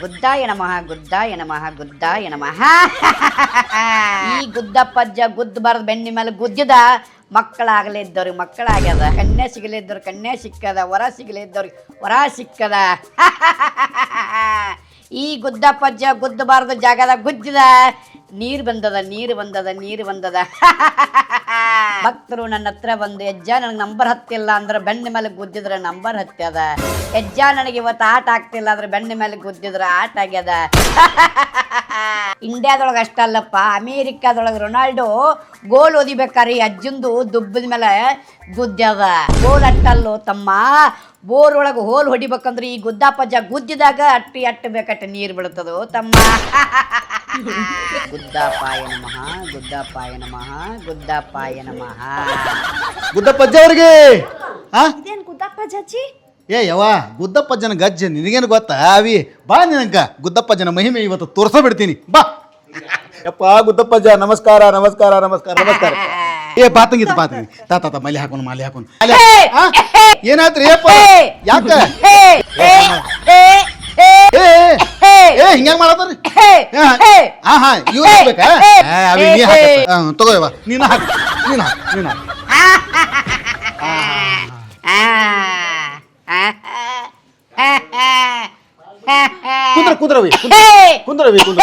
ಗುದ್ದಾಯ ನಮಃ ಗುದ್ದಾಯ ನಮಃ ಗುದ್ದಾಯ ನಮಃ. ಈ ಗುದ್ದಪ್ಪಜ್ಜ ಗುದ್ದ ಬರದ್ ಬೆನ್ನಿ ಮೇಲೆ ಗುದ್ದಿದ, ಮಕ್ಕಳಾಗಲೇ ಇದ್ದವ್ರಿಗೆ ಮಕ್ಕಳಾಗ್ಯದ. ಕನ್ಯೆ ಸಿಗಲಿದ್ದವ್ರಿಗೆ ಕನ್ಯೆ ಸಿಕ್ಕದ, ವರ ಸಿಗಲಿದ್ದವ್ರಿಗೆ ವರ ಸಿಕ್ಕದ. ಈ ಗುದ್ದಪ್ಪಜ್ಜ ಗುದ್ದಬಾರ್ದು ಜಾಗದ ಗುದ್ದಿದ, ನೀರು ಬಂದದ ನೀರು ಬಂದದ ನೀರು ಬಂದದ. ಭಕ್ತರು ನನ್ನ ಹತ್ರ ಬಂದು, ಯಜ್ಜ, ನನಗೆ ನಂಬರ್ ಹತ್ತಿಲ್ಲ ಅಂದ್ರೆ ಬೆನ್ನ ಮೇಲೆ ಗುದ್ದಿದ್ರೆ ನಂಬರ್ ಹತ್ತ್ಯದ ಯಜ್ಜ, ನನಗೆ ಇವತ್ತು ಆಟ ಆಗ್ತಿಲ್ಲ ಅಂದ್ರೆ ಬೆನ್ನ ಮೇಲೆ ಗುದ್ದಿದ್ರೆ ಆಟ ಆಗ್ಯದ. ಇಂಡಿಯಾದೊಳಗೆ ಅಷ್ಟಲ್ಲಪ್ಪ ಅಮೇರಿಕಾದೊಳಗೆ ರೊನಾಲ್ಡೋ ಗೋಲ್ ಓದಿಬೇಕಾರಿ ಅಜ್ಜಂದು ದುಬ್ಬದ ಮೇಲೆ ಗುದ್ದ್ಯದ. ಗೋಲ್ ಅಟ್ಟಲ್ಲೋ ತಮ್ಮ ಬೋರ್ ಒಳಗೆ ಹೋಲ್ ಹೊಡಿಬೇಕಂದ್ರೆ ಈ ಗುದ್ದಾಪಜ್ಜ ಗುದ್ದಿದಾಗ ಅಟ್ಟಿ ಅಟ್ಟು ಬೇಕಟ್ಟು ನೀರು ಬಿಡುತ್ತದೋ ತಮ್ಮ? ಗುದ್ದಾಪಾಯ ನಮಃ ಗುದ್ದಾಪಾಯ ನಮಃ ಗುದ್ದಾಪಾಯ ನಮಃ. ಗುದ್ದಪ್ಪಜ್ಜ ಅವ್ರಿಗೆ? ಹಾ ಇದೇನ್ ಏ ಯವ್ವ ಗುದ್ದಪ್ಪಜ್ಜನ ಗಜ್ಜೆ ನಿನಗೇನು ಗೊತ್ತಾ? ಅವಿ ಬಾ ನಿನಕ ಗುದ್ದಪ್ಪಜ್ಜನ ಮಹಿಮೆ ಇವತ್ತು ತೋರ್ಸ ಬಿಡ್ತೀನಿ. ಬಾ. ಯಪ್ಪ ಗುದ್ದಪ್ಪಜ್ಜ ನಮಸ್ಕಾರ ನಮಸ್ಕಾರ ನಮಸ್ಕಾರ ನಮಸ್ಕಾರ. ಏ ಬಾತಂಗಿತ್ತು ಬಾತಂಗಿ ತಾ ತಾ ತಾ ಮಲ್ಲಿ ಹಾಕೊಂಡು ಮಾಲಿ ಹಾಕೊಂಡು ಏನಾತ್ರಿ ಏಪ್ಪ ಯಾಕ? ಹೇ, ಹೇ, ಹೇ, ಹೇ, ಏ ಹಿಂಗ್ಯಾಂಗ ಮಾಡತ್ತಾರಿ ಹೇ, ಹೇ. ಹಾ ಹಾ! ಇವ್ರು ಹಾಕ್ಬೇಕಾ ಏ, ಅವಿ ನೀ ಹಾಕ ತಗೋ ಯವ್ವ ನೀನು ಹಾಕು ನೀನು ಹಾಕು ನೀನು ಹಾಕು. ಕುಂದ್ರ ಕುಂದ್ರವಿ ಕುಂದ್ರವಿ ಕುಂದ್ರ.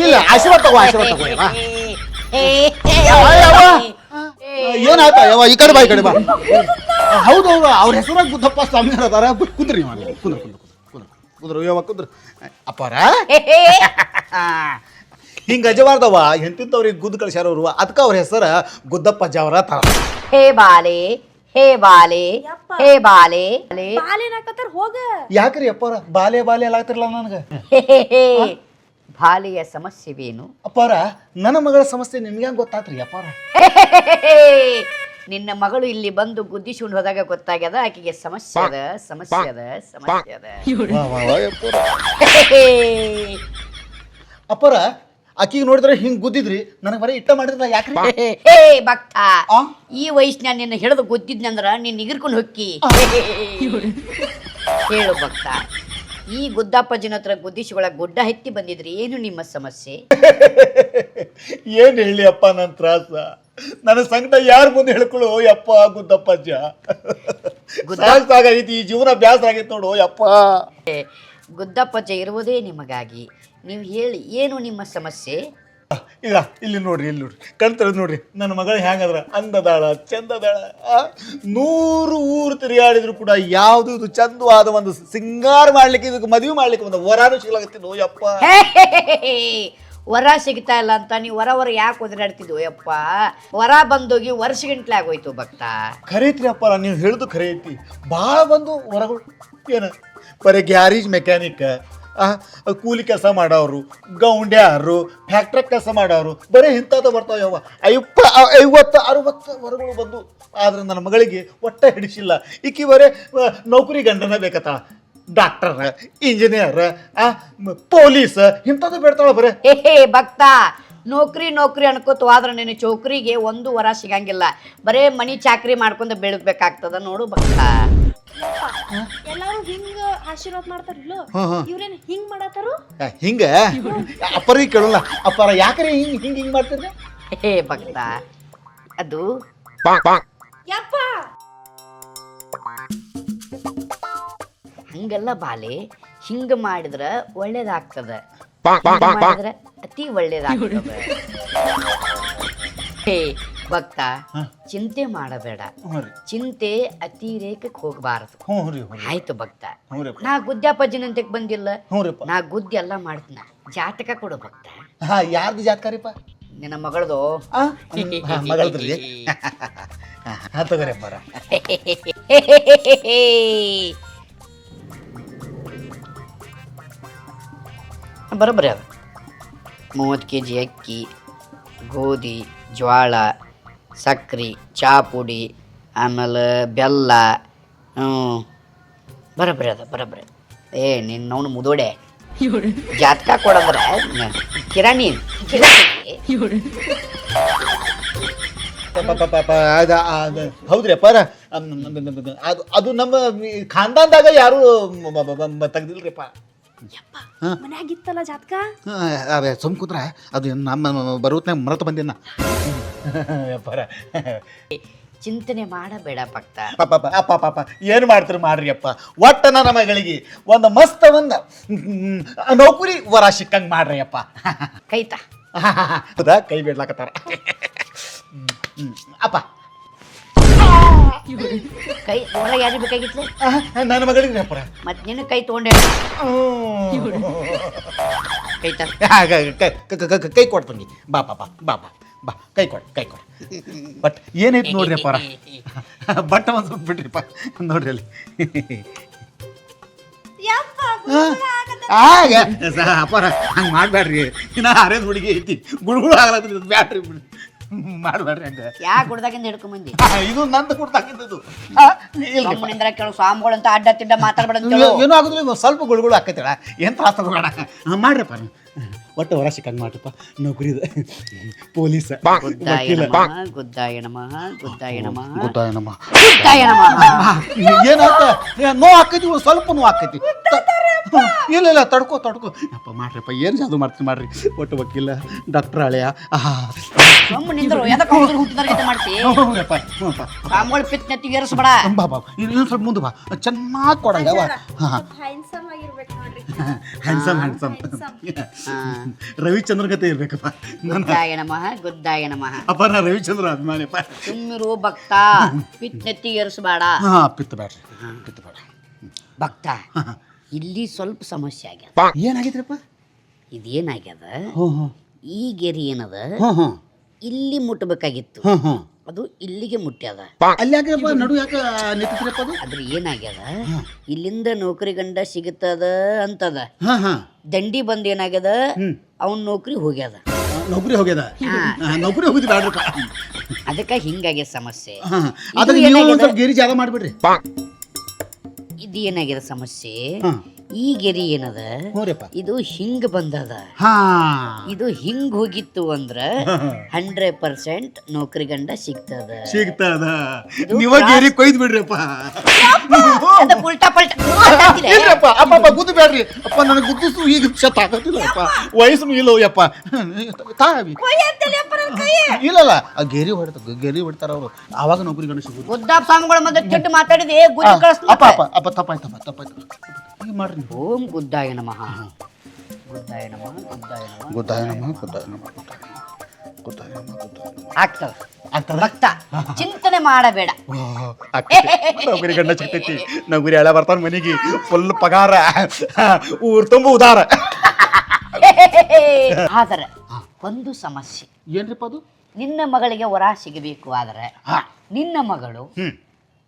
ಇಲ್ಲ ಆಶೀರ್ವಾದ ತಗೋ ಆಶೀರ್ವಾದ ತಗೋ ಏನಾಯ್ತಾ ಈ ಕಡೆ ಬಾ ಈ ಕಡೆ ಬಾ. ಹೌದು ಹೌದು ಅವ್ರ ಹೆಸರಾಗ ಬುದ್ಧಪ್ಪ ಸ್ವಾಮಿ ಅದಾರ. ಕುಂದ್ರಿ ನೀವು ಅಲ್ಲಿ. ಕುಂದ್ರ ಕುಂದ್ರ ಕುಂದ್ರ ಕುಂದ್ರ. ಯಾವ ಕುಂದ್ರ. ಅಪ್ಪಾರ? ಹಿಂಗ ಅಜವಾರ್ದವ ಎಂತಿಂತವ್ರಿಗೆ ಗುದ್ದು ಕಳ್ಸ್ಯಾರವ್ರು. ಅದಕ್ಕೆ ಅವ್ರ ಹೆಸರ ಗುದ್ದಪ್ಪ ಜಾವರ ತರ ಹೇ ಬಾಲೆ ಹೇ ಬಾಲೆ ಹೇ ಬಾಲೆ. ಬಾಲೆ. ಬಾಲೇನಾಕತ್ತಾರ ಹೋಗ. ಯಾಕ್ರಿ ಅಪ್ಪಾರ? ಬಾಲೆ ಬಾಲೆ ಎಲ್ಲ ಆಗ್ತಿರಲ್ಲ ನನಗೆ. ಹೇ, ಹೇ, ಹೇ. ಬಾಲೆಯ ಸಮಸ್ಯೆವೇನು? ಅಪ್ಪಾರ ನನ್ನ ಮಗಳ ಸಮಸ್ಯೆ ನಿಮ್ಗೆ ಗೊತ್ತಾತ್ರಿ ಅಪ್ಪಾರ? ಹೇ, ಹೇ, ಹೇ, ಹೇ. ನಿನ್ನ ಮಗಳು ಇಲ್ಲಿ ಬಂದು ಗುದ್ದಿಸಿಕೊಂಡು ಹೋದಾಗ ಗೊತ್ತಾಗ್ಯದ? ಆಕೆಗೆ ಸಮಸ್ಯೆ ಅದ ಸಮಸ್ಯೆ ಅದ ಸಮಸ್ಯೆ ಅದ ಅಪ್ಪರ ಆಕಿಗೆ ನೋಡಿದ್ರೆ ಹಿಂಗ್ ಗುದ್ದಿದ್ರಿ. ನನಗೆ ಬರೀ ಇಟ್ಟ ಮಾಡಿದ್ರಲ್ಲ ಯಾಕ್ರಿ? ಹೇ. ಹೇ ಭಕ್ತ ಆ? ಈ ವಯಸ್ಸಿನ ನಿನ್ನ ಹಿಡಿದು ಗೊತ್ತಿದ್ನಂದ್ರ ನೀನ್ ಇಗಿರ್ಕೊಂಡು ಹೊಕ್ಕಿ. ಹೇಳು ಭಕ್ತ ಈ ಗುದ್ದಪ್ಪಜ್ಜನ ಹತ್ರ ಗುದ್ದಿಸಿಗಳ ಗುಡ್ಡ ಹತ್ತಿ ಬಂದಿದ್ರಿ ಏನು ನಿಮ್ಮ ಸಮಸ್ಯೆ? ಏನ್ ಹೇಳಿ ಅಪ್ಪ ನನ್ನ ತ್ರಾಸ? ನನ್ನ ಸಂಕಟ ಯಾರು ಮುಂದೆ ಹೇಳ್ಕೊಳ್ಳು ಯಪ್ಪ ಗುದ್ದಪ್ಪಜ್ಜ ಗುದ್ದ- ಸಾಕ್ ಸಾಕಾಗೈತಿ ಈ ಜೀವನ ಬ್ಯಾಸರ ಆಗೈತಿ ನೋಡು ಯಪ್ಪ. ಗುದ್ದಪ್ಪಜ್ಜ ಇರುವುದೇ ನಿಮಗಾಗಿ. ನೀವು ಹೇಳಿ ಏನು ನಿಮ್ಮ ಸಮಸ್ಯೆ? ಇಲ್ಲ ಇಲ್ಲಿ ನೋಡ್ರಿ ಇಲ್ಲಿ ನೋಡ್ರಿ. ಕಣ್ತರ ನೋಡ್ರಿ ನನ್ನ ಮಗಳು ಹೆಂಗದ್ರ ಅಂದದಾಳ ಚಂದದಾಳ? ನೂರು ಊರು ತಿರುಗಾಡಿದ್ರು ಕೂಡ ಯಾವುದು ಇದು ಚಂದವಾದ ಒಂದು ಸಿಂಗಾರ ಮಾಡ್ಲಿಕ್ಕೆ ಇದಕ್ಕೆ ಮದುವೆ ಮಾಡ್ಲಿಕ್ಕೆ ಒಂದು ವರಾನು ಸಿಗ್ಲಾಗತ್ತಿದ್ದು ಯಪ್ಪ. ಹೇ, ಹೇ, ಹೇ, ಹೇ. ವರ ಸಿಗ್ತಾ ಇಲ್ಲ ಅಂತ ನೀವು ವರ ವರ ಯಾಕೆ ಒದರಾಡ್ತಿದ್ವು ಯಪ್ಪ? ವರ ಬಂದೋಗಿ ವರ್ಷಗಂಟ್ಲೆ ಆಗೋಯ್ತು ಭಕ್ತ. ಖರೀತ್ರಿ ಅಪ್ಪ, ನೀವು ಹೇಳುದು ಖರೀತಿ ಭಾಳ ಬಂದು ಹೊರಗಳು ಏನು? ಬರೀ ಗ್ಯಾರೇಜ್ ಮೆಕ್ಯಾನಿಕ್ ಕೂಲಿ ಕೆಲಸ ಮಾಡೋರು ಗೌಂಡ್ಯಾರು, ಫ್ಯಾಕ್ಟ್ರಿ ಕೆಲಸ ಮಾಡೋರು ಬರೀ ಇಂಥದ್ದು ಬರ್ತಾವ ಯಾವ ಐವತ್ತ, ಐವತ್ತು, ಅರವತ್ತು ಹೊರಗಳು ಬಂದು. ಆದ್ರೆ ನನ್ನ ಮಗಳಿಗೆ ಒಟ್ಟ ಹಿಡಿಸಿಲ್ಲ. ಈಕಿ ಬರೇ ನೌಕರಿ ಗಂಡನ ಬೇಕತ್ತ. ಡಾಕ್ಟರ್ ಇಂಜಿನಿಯರ್ ಪೊಲೀಸ್ ಇಂಥದ್ದು ಬಿಡ್ತಾಳ ಬರ? ಹೇ ಹೇ ಭಕ್ತ ನೌಕರಿ ನೌಕರಿ ಅನ್ಕೋತು ಆದ್ರೆ ನಿನ್ನ ಚೌಕರಿಗೆ ಒಂದು ವರ ಸಿಗಂಗಿಲ್ಲ. ಬರೇ ಮನಿ ಚಾಕ್ರಿ ಮಾಡ್ಕೊಂಡು ಬೆಳಗ್ಬೇಕಾಗ್ತದ ನೋಡು ಭಕ್ತ. ಎಲ್ಲಾರು ಹಿಂಗ ಆಶೀರ್ವಾದ ಮಾಡ್ತಾರಿಲ್ಲೋ. ಇವ್ರೇನ್ ಹಿಂಗ್ ಮಾಡತ್ತಾರು? ಆ, ಹಿಂಗ? ಅಪ್ಪರಿಗೆ ಕೇಳಲ್ಲ. ಅಪ್ಪಾರ ಯಾಕ್ರೆ ಹಿಂಗೆ ಹಿಂಗೆ ಹಿಂಗೆ ಮಾಡ್ತಿದ್ರೆ? ಹೇ ಭಕ್ತ ಅದು ಯಪ್ಪ! ಹಂಗಲ್ಲ ಬಾಲೆ ಹಿಂಗ ಮಾಡಿದ್ರ ಒಳ್ಳೇದಾಗ್ತದ. ಮಾಡಿದ್ರ ಅತಿ ಒಳ್ಳೇದಾಗ್ತದ. ಹೇ ಭಕ್ತ ಚಿಂತೆ ಮಾಡಬೇಡ. ಚಿಂತೆ ಅತಿ ಅತಿರೇಕಕ್ಕೆ ಹೋಗಬಾರದು. ಆಯ್ತು ಭಕ್ತ. ನಾ ಗುದ್ದ್ಯಾಪಜ್ಜನಂತಕ್ಕೆ ಬಂದಿಲ್ಲ. ನಾ ಗುದ್ದಿ ಎಲ್ಲ ಮಾಡ್ತೀನ. ಜಾತಕ ಕೊಡು ಭಕ್ತ. ಯಾರ್ದು ರೀಪ ನಿನ್ನ ಮಗಳದು. ಆ? ಮಗಳದ್ರಿ ತಗೋರಿ ಬರೋಬ್ಬರಿ ಅದು. ಮೂವತ್ತು ಕೆ ಜಿ ಅಕ್ಕಿ ಗೋಧಿ ಜ್ವಾಳ ಸಕ್ರೆ ಚಾ ಪುಡಿ ಆಮೇಲೆ ಬೆಲ್ಲ ಹ್ಞೂ. ಬರೋಬ್ಬರಿ ಅದು ಬರೋಬ್ಬರಿ. ಏ ನಿನ್ನವನು ಮುದೋಡೆ. ಜಾತಕ ಕೊಡಂದ್ರೆ ಕಿರಾಣಿ ಹೌದ್ರಿ ಅಪ್ಪಾರ ಅದು ಅದು ನಮ್ಮ ಖಾನ್ದಾನ್ದಾಗ ಯಾರು ತೆಗ್ದಿಲ್ರಿಪ್ಪ. ಮನ್ಯಾಗಿತ್ತಲ್ಲ ಜಾತಕ? ಅವೇ ಸುಮ್ ಕೂತ್ರ ಅದು ನಮ್ಮ ಬರುತ್ನಾಗ ಮರತ ಬಂದಿನ ಅಪ್ಪಾರ ಚಿಂತನೆ ಮಾಡಬೇಡ ಭಕ್ತ. ಪಾಪ ಅಪ್ಪ ಪಾಪ ಏನು ಮಾಡ್ತೀರಿ ಮಾಡ್ರಿ ಅಪ್ಪ. ಒಟ್ಟ ನನ್ನ ಮಗಳಿಗೆ ಒಂದು ಮಸ್ತ ಒಂದು ನೌಕರಿ ವರ ಸಿಕ್ಕಂಗೆ ಮಾಡ್ರಿ ಅಪ್ಪ. ಕೈತಾ? ಹೌದಾ? ಕೈ ಬಿಡ್ಲಾಕತ್ತಾರ. ಅಪ್ಪ. ಕೈ ಒಳಗೆ ಯಾರಿಗೆ ಬೇಕಾಗಿತ್ತು ನನ್ನ ಮಗಳಿಗೆ ಅಪ್ಪರ ಮತ್ತೆ ನಿನ್ನ ಕೈ ತಗೊಂಡೆ ಕೈತಾ ಕೈ ಕೊಡ್ ಕೈ ಬಾ ಬಾ ಬಾ ಬಾ ಬಾ ಬಾ ಕೈ ಕೊಡು ಕೈ ಕೊಡು. ಬಟ್ ಏನೈತಿ ನೋಡ್ರಿ ಅಪ್ಪಾರ? ಬಟ್ ಒಂದು ಸ್ವಲ್ಪ ಬಿಡ್ರಿಪ್ಪ ನೋಡ್ರಿ ಅಲ್ಲಿ. ಯಪ್ಪ ಆಗ. ಅಪ್ಪಾರ ಹಂಗೆ ಮಾಡಬೇಡ್ರಿ ಇನ್ನ ಹರೇದ್ ಹುಡುಗಿ ಐತಿ. ಗುಳುಗುಳು ಆಗ್ಲತ್ರಿ ಬ್ಯಾಡ್ರಿ ಬಿಡಿ ಮಾಡಬೇಡ್ರಿ ಹಂಗೆ ಯಾ ಗುಡ್ದಾಗಿಂದ ಹಿಡ್ಕೊಂಡ್ ಬಂದಿ? ಆ, ಇದು ನಂದು ಕೊಡ್ತಾಕಿದ್ದು ಅಂತ ಅಡ್ಡ ತಿಡ್ಡ ಮಾತಾಡ್ಬೇಡ. ಏನೂ ಆಗುದಿಲ್ಲ ಸ್ವಲ್ಪ ಗುಳುಗುಳು ಆಕೈತಳ ಏನು ತ್ರಾಸ ಮಾಡ್ರಪ್ಪ ನೀವು ಒಟ್ಟು ಹೊರ ಸಿಕ್ಕಂಗೆ ಮಾಡ್ರಪ್ಪ. ನೌಕರಿದ ಪೊಲೀಸ. ಗುದ್ದಾಯ ವಕೀಲ. ನಮಃ ಗುದ್ದಾಯ ನಮಃ ಗುದ್ದಾಯ ನಮಃ ಗೊತ್ತಾಯ ನಮ್ಮ ಗುದ್ದಾಯ ನಮಃ ಏನಾಯ್ತ ನೋವು ಆಕೈತಿ ಒಂದ್ ಸ್ವಲ್ಪ ನೋವು ಆಕೈತಿ ತ- ಇಲ್ಲ ಇಲ್ಲ ತಡ್ಕೋ ತಡ್ಕೋ. ಅಪ್ಪ ಮಾಡ್ರಿಪ್ಪ ಏನು ಜಾದು ಮಾಡ್ತೀನಿ ಮಾಡ್ರಿ. ಒಟ್ಟು ವಕೀಲ ಡಾಕ್ಟರ್ ಹಳೆಯ ಸೊಮ್ಮ ನಿಂದ್ರು ಎದಕ್ಕೆ ಅವ್ರು ಹುಟ್ಟಿದಾರ ಗತೆ ಮಾಡ್ತಿ? ಹ್ಞೂಪ್ಪ ಹ್ಞೂಪ್ಪ ಸ್ವಾಮಿಗಳು ಪಿತ್ ನೆತ್ತಿಗೆ ಏರಿಸ್ಬೇಡ. ಬಾ ಬಾ ಇನ್ನೊಂದು ಸ್ವಲ್ಪ ಮುಂದೆ ಬಾ. ಚೆನ್ನಾಗಿ ಕೊಡಂಗ ಹಾಂ. ಹ್ಯಾಂಡ್ಸಮ್ ಆಗಿರ್ಬೇಕು ನೋಡ್ರಿ. ಹ್ಯಾಂಡ್ಸಮ್ ಹ್ಯಾಂಡ್ಸಮ್ ಹಾ. ರವಿಚಂದ್ರ ಕತೆ ಇರ್ಬೇಕಪ್ಪ. ಗುದ್ದಾಯ ನಮಃ ಗುದ್ದಾಯ ನಮಃ. ಅಪ್ಪ ನಾ ರವಿಚಂದ್ರ ಅಭಿಮಾನಿಪ್ಪ ಸುಮ್ಮಿರು ಭಕ್ತ. ಪಿತ್ ನೆತ್ತಿಗೆ ಏರಿಸ್ಬೇಡ. ಹಾಂ ಪಿತ್ತ ಬೇಡ್ರಿ ಪಿತ್ತ ಬೇಡ ಭಕ್ತ. ಇಲ್ಲಿ ಸ್ವಲ್ಪ ಸಮಸ್ಯೆ ಆಗ್ಯದ. ಏನಾಗಿದ್ರಪ್ಪ? ಇದೇನಾಗ್ಯದ? ಈ ಗೆರಿ ಏನದ? ಇಲ್ಲಿ ಮುಟ್ಟಬೇಕಾಗಿತ್ತು ಅದು ಇಲ್ಲಿಗೆ ಮುಟ್ಟ್ಯದ ಅಲ್ಲಿ ಯಾಕಪ್ಪ ನಡು ಯಾಕೆ ನಿಂತಿದ್ರಪ್ಪ ಅದು? ಆದ್ರೆ ಏನಾಗ್ಯದ? ಇಲ್ಲಿಂದ ನೌಕರಿ ಗಂಡ ಸಿಗುತ್ತದ ಅಂತದ. ಹಾಂ ಹಾಂ. ದಂಡಿ ಬಂದ್ ಏನಾಗ್ಯದ. ಅವನ್ ನೌಕರಿ ಹೋಗ್ಯದ. ನೌಕರಿ ಹೋಗ್ಯದ? ನೌಕರಿ ಅದಕ್ಕ ಹಿಂಗಾಗ್ಯದ ಸಮಸ್ಯೆ. ಗೇರಿ ಅದಕ್ಕೆ ನೀವು ಒಂದು ಸ್ವಲ್ಪ ಗೆರಿ ಜಾಗ ಮಾಡಿಬಿಡ್ರಿ. ಇದು ಏನಾಗಿದೆ ಸಮಸ್ಯೆ? ಈ ಗೆರಿ ಏನದ? ಇದು ಹಿಂಗ್ ಬಂದದ. ಇದು ಹಿಂಗ್ ಹೋಗಿತ್ತು ಅಂದ್ರ ಹಂಡ್ರೆಡ್ ಪರ್ಸೆಂಟ್ ನೌಕರಿ ಗಂಡ ಸಿಗ್ತದ. ಸಿಗ್ತದ. ಗೆರಿ ಕೊಯ್ದು ಬಿಡ್ರಿಪ್ಪ. ಉಲ್ಟಾ ಪಲ್ಟಾ. ಅಪ್ಪ ಅಪ್ಪ ಗುದ್ದು ಬೇಡ್ರಿ ಅಪ್ಪ ನನಗೆ ಗುದ್ದಿಸು ಈಗ ಶತ ಆಗತ್ತಿಲ್ಲಪ್ಪ ವಯಸ್ಸು ಇಲ್ಲೋ ಯಪ್ಪ ತಾವಿ ಇಲ್ಲಲ್ಲ ಆ ಗೆರಿ ಹೊಡಿತ ಗೆರಿ ಹೊಡ್ತಾರ ಅವರು. ಆವಾಗ ನೌಕರಿ ಗಂಡ ಸಿಗುದು ಗುದ್ದಾಪ್ ಸ್ವಾಮಿಗಳ ಮಧ್ಯ ಕೆಟ್ಟ ಮಾತಾಡಿದೆ ಗುದ್ದಿ ಅಪ್ಪ ಅಪ್ಪ ಅಪ್ಪ ತಪ್ಪಾಯ್ತಪ್ಪ ತಪ್ಪಾಯ್ತು. ಈಗ ಮಾಡ್ರಿ ನೀವು. ಓಂ ಗುದ್ದಾಯ ನಮಃ. ಗುದ್ದಾಯ ನಮಃ ಗುದ್ದಾಯ ನಮಃ. ಗೊತ್ತಾಯ ನಮ್ಮ ಗೊತ್ತಾಯ ನಮ್ಮ ಗೊತ್ತಾಯ ನಮ್ಮ ಗೊತ್ತಾಯ ನಮ್ಮ ಆಗ್ತದ. ಆಗ್ತದ? ಭಕ್ತ ಚಿಂತನೆ ಮಾಡಬೇಡ. ನೌಕರಿ ಗಂಡ ಸಿಗ್ತೈತಿ ನೌಕರಿ ಹಳೆ ಬರ್ತಾನ ಮನೆಗೆ ಫುಲ್ ಪಗಾರ. ಊರ್ ತುಂಬ ಉದಾರ. ಆದರೆ ಒಂದು ಸಮಸ್ಯೆ. ಏನ್ರಿಪ್ಪ ಅದು? ನಿನ್ನ ಮಗಳಿಗೆ ವರ ಸಿಗಬೇಕು ಆದ್ರೆ ಹಾ. ನಿನ್ನ ಮಗಳು ಹ್ಮ್.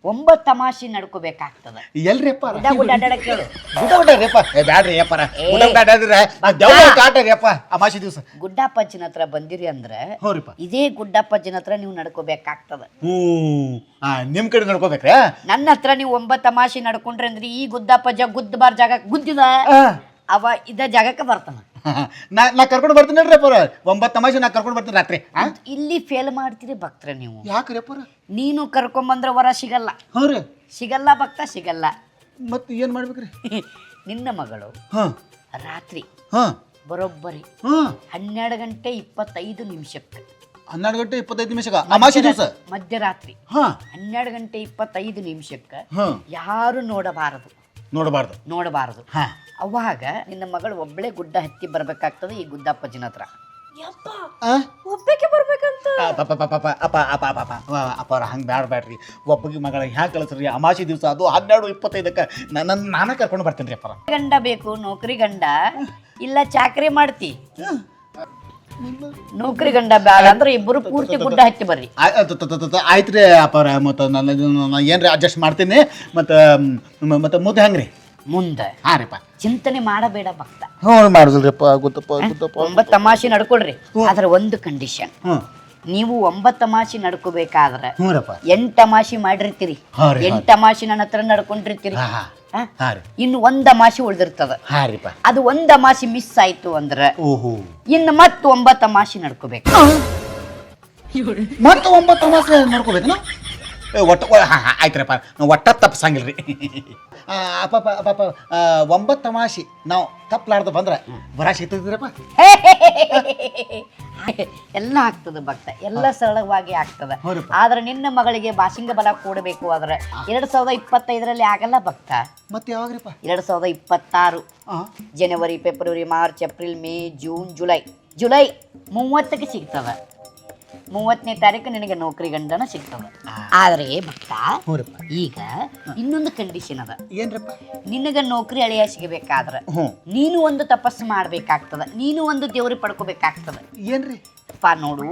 ಒಂಬತ್ತು ತಮಾಷೆ ನಡ್ಕೋಬೇಕಾಗ್ತದ. ಎಲ್ರಿಪ್ಪ ಕೇಳು ಏ ಬ್ಯಾಡ್ರಿ ಯಪ್ಪರ ದೆವ್ವ ಅಮಾಸಿ ದಿವಸ. ಗುಡ್ಡಪ್ಪಜ್ಜನ ಹತ್ರ ಬಂದಿರಿ ಅಂದ್ರೆ ಇದೇ ಗುಡ್ಡಪ್ಪಜ್ಜನ ಹತ್ರ ನೀವು ನಡ್ಕೋಬೇಕಾಗ್ತದ. ಹ್ಞೂ. ಆ ನಿಮ್ ಕಡೆ ನೋಡ್ಕೋಬೇಕ್ರೆ? ನನ್ನ ಹತ್ರ ನೀವು ಒಂಬತ್ತು ತಮಾಷೆ ನಡ್ಕೊಂಡ್ರಿ ಅಂದ್ರೆ ಈ ಗುದ್ದಪ್ಪಜ್ಜ ಗುದ್ದಬಾರ್ ಜಾಗ ಗುದ್ದಿದ ಅವ ಇದ ಜಾಗಕ್ಕೆ ಬರ್ತಾನ. ನಾ ನಾ ಕರ್ಕೊಂಡು ಬರ್ತೀನಿ ರೀ ಪೋರ ಒಂಬತ್ತು ತಮಾಷೆ ನಾ ಕರ್ಕೊಂಡು ಬರ್ತೀನಿ ರಾತ್ರಿ ಆ? ಇಲ್ಲಿ ಫೇಲ್ ಮಾಡ್ತೀರಿ ಭಕ್ತ್ರ ನೀವು. ಯಾಕ್ರಿ ಪೋರ ನೀನು ಕರ್ಕೊಂಬಂದ್ರೆ ವರ ಸಿಗಲ್ಲ. ಹ್ಞೂ ರೀ. ಸಿಗಲ್ಲ ಭಕ್ತ ಸಿಗಲ್ಲ. ಮತ್ತೆ ಏನು ಮಾಡ್ಬೇಕ್ರಿ? ನಿನ್ನ ಮಗಳು ಹಾಂ. ರಾತ್ರಿ ಹಾಂ. ಬರೋಬ್ಬರಿ ಹಾಂ. ಹನ್ನೆರಡು ಗಂಟೆ ಇಪ್ಪತ್ತೈದು ನಿಮಿಷಕ್ಕೆ. ಹನ್ನೆರಡು ಗಂಟೆ ಇಪ್ಪತ್ತೈದು ನಿಮಿಷಕ್ಕೆ? ಅಮಾಸಿ ದಿವಸ? ಮಧ್ಯರಾತ್ರಿ. ಹಾಂ. ಹನ್ನೆರಡು ಗಂಟೆ ಇಪ್ಪತ್ತೈದು ನಿಮಿಷಕ್ಕೆ ಹಾಂ. ಯಾರು ನೋಡಬಾರದು. ನೋಡಬಾರ್ದು. ನೋಡಬಾರ್ದು. ಅವಾಗ ನಿನ್ನ ಮಗಳು ಒಬ್ಬಳೇ ಗುಡ್ಡ ಹತ್ತಿ ಬರಬೇಕಾಗ್ತದೆ ಈ ಗುಡ್ಡಪ್ಪಜ್ಜನ ಹತ್ರ. ಆ? ಒಬ್ಬಕ್ಕೆ ಬರ್ಬೇಕಂತ? ಅಪ್ಪ ಅಪ್ಪ ಬ್ಯಾಡ ಬ್ಯಾಡ್ರಿ ಒಬ್ಬಗೆ ಮಗಳ ಹ್ಯಾಕೆ ಕಳಿಸ್ರಿ? ಅಮಾಸಿ ದಿವಸ ಅದು ಹನ್ನೆರಡು ಇಪ್ಪತ್ತೈದಕ್ಕೆ. ನನ್ನ ನಾನೇ ಕರ್ಕೊಂಡು ಬರ್ತೀನಿ ರೀ ಅಪ್ಪ ಗಂಡ ಬೇಕು ನೌಕರಿ ಗಂಡ. ಇಲ್ಲ ಚಾಕ್ರಿ ಮಾಡ್ತಿ. ನೌಕರಿ ಗಂಡ ಬ್ಯಾಡ ಅಂದ್ರೆ ಇಬ್ಬರು ಪೂರ್ತಿ ಗುಡ್ಡ ಹತ್ತಿ ಬರ್ರಿ. ಆಯ್ತು ರೀ ಮತ್ತ ಮತ್ತು ನಾನು ಏನು ರೀ ಅಡ್ಜಸ್ಟ್ ಮಾಡ್ತೀನಿ? ಮತ್ತು ಮತ್ತು ಮುದ್ದೆ ಹೆಂಗ್ರಿ? ಮುಂದೆ. ಹಾಂ ರೀಪ್ಪ ಚಿಂತನೆ ಮಾಡಬೇಡ ಭಕ್ತ. ಹ್ಞೂ ಮಾಡುದಿಲ್ರಿಪ್ಪ ಗೊತ್ತಪ್ಪ ಗೊತ್ತಪ್ಪ. ಒಂಬತ್ತು ತಮಾಷೆ ನಡ್ಕೊಳ್ರಿ. ಆದ್ರೆ ಒಂದು ಕಂಡೀಷನ್ ನೀವು ಒಂಬತ್ತು ತಮಾಷೆ ನಡ್ಕೋಬೇಕಾದ್ರೆ ಹ್ಞೂ ರಪ್ಪ ಎಂಟು ತಮಾಷೆ ಮಾಡಿರ್ತೀರಿ. ಎಂಟು ತಮಾಷೆ ನನ್ನ ಹತ್ರ ನಡ್ಕೊಂಡಿರ್ತೀರಿ. ಇನ್ನು ಒಂದ ಮಾಸಿ ಉಳಿದಿರ್ತದ. ಅದು ಒಂದ ಮಾಸಿ ಮಿಸ್ ಆಯ್ತು ಅಂದ್ರ ಓಹೋ. ಇನ್ನು ಮತ್ತೆ ಒಂಬತ್ತ ಮಾಸಿ ನಡ್ಕೋಬೇಕು. ಮತ್ತೆ ಒಂಬತ್ತು ಮಾಸಿ ನೋಡ್ಕೋಬೇಕು ಒಟ್ಟು ಹಾಂ ಹಾಂ ಆಯ್ತ್ರಪ್ಪ. ನಾವು ಒಟ್ಟ ತಪ್ಪಿಸಂಗಿಲ್ಲ ರೀ ಅಪ್ಪ ಪಾಪ ಒಂಬತ್ತು ತಮಾಷೆ. ನಾವು ತಪ್ಪಲಾರ್ದು ಬಂದ್ರೆ ಬರ ಸಿಗ್ತದ್ರಪ್ಪ ಎಲ್ಲ ಆಗ್ತದೆ ಭಕ್ತ. ಎಲ್ಲ ಸರಳವಾಗಿ ಆಗ್ತದೆ. ಆದ್ರೆ ನಿನ್ನ ಮಗಳಿಗೆ ಬಾಸಿಂಗ ಬಲ ಕೂಡಬೇಕು ಆದ್ರೆ ಎರಡ್ ಸಾವಿರದ ಇಪ್ಪತ್ತೈದರಲ್ಲಿ ಆಗಲ್ಲ ಭಕ್ತ. ಮತ್ತೆ ಯಾವಾಗ್ರಿಪ್ಪ? ಎರಡ್ ಸಾವಿರದ ಇಪ್ಪತ್ತಾರು ಜನವರಿ ಫೆಬ್ರವರಿ March April May June July. July ಮೂವತ್ತಕ್ಕೆ ಸಿಗ್ತದ. ಮೂವತ್ತನೇ ತಾರೀಕು ನಿನಗೆ ನೌಕರಿ ಗಂಡನ ಸಿಗ್ತದ ಆದ್ರೆ ಭಕ್ತ ಹ್ಞೂರಪ್ಪ ಈಗ ಇನ್ನೊಂದು ಕಂಡೀಷನ್ ಅದ. ಏನ್ರಪ್ಪ? ನಿನಗ ನೌಕರಿ ಅಳಿಯ ಸಿಗಬೇಕಾದ್ರ ಹ್ಞೂ. ನೀನು ಒಂದು ತಪಸ್ಸು ಮಾಡ್ಬೇಕಾಗ್ತದ. ನೀನು ಒಂದು ದೇವ್ರಿ ಪಡ್ಕೋಬೇಕಾಗ್ತದ. ಏನ್ರಿ? ಅಪ್ಪ ನೋಡು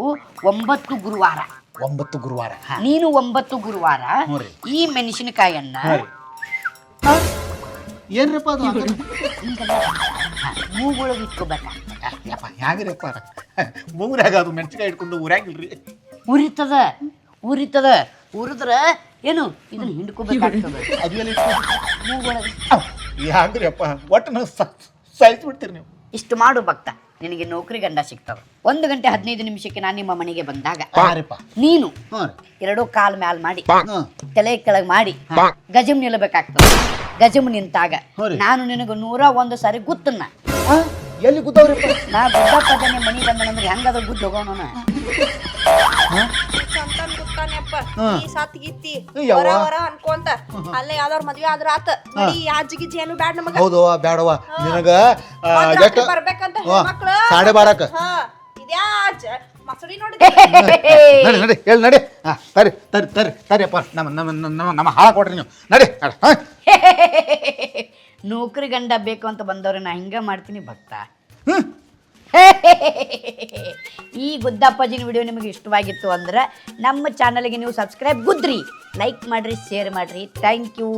ಒಂಬತ್ತು ಗುರುವಾರ. ಒಂಬತ್ತು ಗುರುವಾರ. ನೀನು ಒಂಬತ್ತು ಗುರುವಾರ. ಈ ಮೆಣಸಿನಕಾಯನ್ನ ಏನ್ರಪ್ಪ ಅದು? ಮೂಗೊಳಗೆ ಇಟ್ಕೋಬೇಕಾಗ್ತದ ಯಪ್ಪ ಹ್ಯಾಂಗ್ರಿಪ್ಪ ಮೂಗ್ರಾಗ ಅದು ಮೆಣಸಿನ್ಕಾಯಿ ಇಟ್ಕೊಂಡು ಊರಾಗಿಲ್ರಿ. ಉರಿತದ ಉರಿತದ ಉರಿದ್ರೆ ಏನು? ಇದನ್ನ ಹಿಂಡ್ಕೋಬೇಕಾಗ್ತದೆ. ಅದು ಎಲ್ಲಿ ಮೂಗೊಳಗೆ. ಹ್ಯಾಂಗ್ರಿಪ್ಪ ಒಟ್ಟು ನಾವು ಸಾಯಿಸ್ಬಿಡ್ತೀರಿ ನೀವು. ಇಷ್ಟು ಮಾಡು ಭಕ್ತ. ನಿನಗೆ ನೌಕರಿ ಗಂಡ ಸಿಗ್ತಾವ. ಒಂದು ಗಂಟೆ ಹದಿನೈದು ನಿಮಿಷಕ್ಕೆ ನಾನು ನಿಮ್ಮ ಮನೆಗೆ ಬಂದಾಗ ನೀನು ಹ್ಞೂ ರೀ. ಎರಡೂ ಕಾಲ್ ಮ್ಯಾಲ್ ಮಾಡಿ ಹ್ಞೂ ತಲೆ ಕೆಳಗೆ ಮಾಡಿ ಗಜಮ್ ನಿಲ್ಲಬೇಕಾಗ್ತದೆ. ಗಜಮ್ ನಿಂತಾಗ ಹ್ಞೂ ರೀ. ನಾನು ನಿನಗೆ ನೂರ ಒಂದು ಸಾರಿ ಗುತ್ತನ್ನ. ಆ, ಎಲ್ಲಿ ಗುದ್ದವ್ರಿ ನಾ ಗುದ್ದಪ್ಪ ಜನ ಮನಿ ಬಂದನಂದ್ರೆ ಹೆಂಗದ ಗುದ್ದು ಹೋಗೋಣ ಚಂತನ್ ಗೊತ್ತಾನೆಪ್ಪ. ಹಾ. ಈ ಸತ್ ಗಿತ್ತಿ ಯವ್ವ. ವರ ವರ ಅನ್ಕೊಂತ. ಅಲ್ಲೇ ಯಾವ್ದಾರ ಮದ್ವೆ ಆದ್ರ ಆತ. ನಡಿ ಅಜ್ಜಿಗೆ ಜೇನು ಬ್ಯಾಡ ನಮಗ? ಹೌದು ಬೇಡವ ನಿನಗ ಆ, ಒಂದ್ ಎಷ್ಟ ರಾತ್ರಿ ಬರ್ಬೇಕಂತ ಹಾ, ಹೆಣ್ಮಕ್ಳು. ಸಾಡೆ ಬಾರಕ್ಕ ಹಾ. ಇದ್ಯಾ ಮಸಡಿ ನೋಡಿ ನಡಿ ನಡಿ ಹೇಳಿ ನಡಿ. ಹಾ ತರಿ ತರಿ ತರಿ ತರಿಯಪ್ಪ. ನಮ್ಮ ನಮ್ಮ ನಮ್ಮ ನಮ್ಮ ಹಾಳ ಕೊಡ್ರಿ ನೀವು. ನಡಿ ನಡಿ, ಹಾ. ನೌಕರಿ ಗಂಡ ಬೇಕು ಅಂತ ಬಂದವ್ರೆ ನಾ ಹಿಂಗ ಮಾಡ್ತೀನಿ ಭಕ್ತ. ಹ್ಮ್. ಈ ಗುದ್ದಪ್ಪಾಜಿನ ವಿಡಿಯೋ ನಿಮಗೆ ಇಷ್ಟವಾಗಿತ್ತು ಅಂದ್ರೆ ನಮ್ಮ ಚಾನಲ್ಗೆ ನೀವು ಸಬ್ಸ್ಕ್ರೈಬ್ ಗುದ್ರಿ ಲೈಕ್ ಮಾಡ್ರಿ ಶೇರ್ ಮಾಡ್ರಿ. Thank you